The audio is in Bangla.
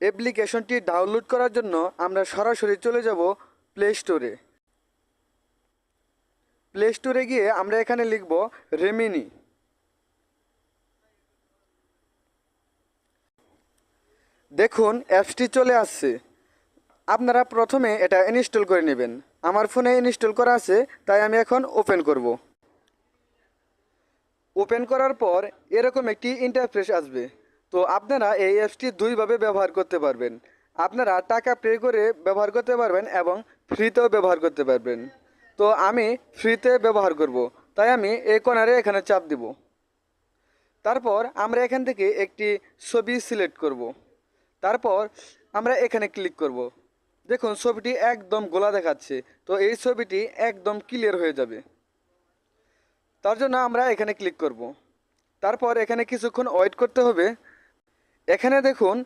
অ্যাপ্লিকেশনটি ডাউনলোড করার জন্য আমরা সরাসরি চলে যাব প্লে স্টোরে প্লে স্টোরে গিয়ে আমরা এখানে লিখব রেমিনি দেখুন, অ্যাপসটি চলে আসছে। আপনারা প্রথমে এটা ইনস্টল করে নেবেন। আমার ফোনে ইনস্টল করা আছে, তাই আমি এখন ওপেন করব। ওপেন করার পর এরকম একটি ইন্টারফেস আসবে। তো আপনারা এই অ্যাপসটি দুইভাবে ব্যবহার করতে পারবেন। আপনারা টাকা পে করে ব্যবহার করতে পারবেন এবং ফ্রিতেও ব্যবহার করতে পারবেন। তো আমি ফ্রিতে ব্যবহার করব। তাই আমি এই কর্নারে এখানে চাপ দিব। তারপর আমরা এখান থেকে একটি ছবি সিলেক্ট করব। তারপর আমরা এখানে ক্লিক করব। দেখুন, ছবিটি একদম গোলা দেখাচ্ছে। তো এই ছবিটি একদম ক্লিয়ার হয়ে যাবে। তার জন্য আমরা এখানে ক্লিক করব। তারপর এখানে কিছুক্ষণ ওয়েট করতে হবে। এখানে দেখুন